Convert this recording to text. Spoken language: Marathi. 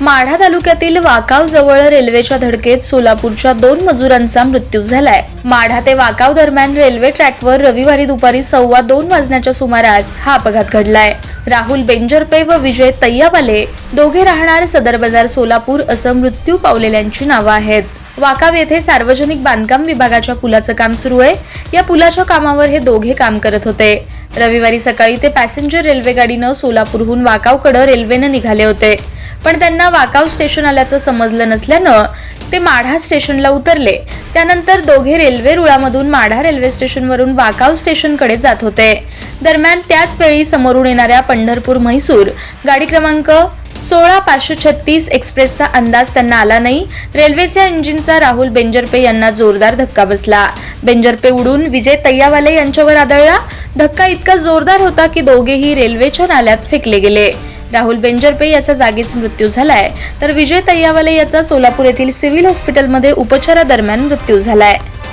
माढा तालुक्यातील वाकाव जवळ रेल्वेच्या धडकेत सोलापूरच्या दोन मजुरांचा मृत्यू झालाय. माढा ते वाकाव दरम्यान रेल्वे ट्रॅकवर रविवारी दुपारी सव्वा दोन वाजण्याच्या सुमारास हा अपघात घडलाय. राहुल बेंजरपे व विजय तय्यावाले दोघे राहणार सदर बाजार सोलापूर असं मृत्यू पावलेल्यांची नावं आहेत. वाकाव येथे सार्वजनिक बांधकाम विभागाच्या पुलाचं काम सुरू आहे. या पुलाच्या कामावर हे दोघे काम करत होते. रविवारी सकाळी ते पॅसेंजर रेल्वे गाडीनं सोलापूरहून वाकावकडे रेल्वेनं निघाले होते. पण त्यांना वाकाव स्टेशन आल्याचं समजलं नसल्यानं ते माढा स्टेशनला उतरले. त्यानंतर दोघे रेल्वे रुळामधून माढा रेल्वे स्टेशनवरून वाकाव स्टेशनकडे जात होते. दरम्यान त्याच वेळी समोरून येणाऱ्या पंढरपूर म्हैसूर गाडी क्रमांक सोळा पाचशे छत्तीस एक्सप्रेसचा अंदाज त्यांना आला नाही. रेल्वेच्या इंजिनचा राहुल बेंजरपे यांना जोरदार धक्का बसला. बेंजरपे उडून विजय तय्यावाले यांच्यावर आदळला. धक्का इतका जोरदार होता की दोघेही रेल्वेच्या नाल्यात फेकले गेले. राहुल बेंजरपे याचा जागीच मृत्यू झालाय. तर विजय तय्यावाले याचा सोलापूर येथील सिव्हिल हॉस्पिटलमध्ये उपचारादरम्यान मृत्यू झालाय.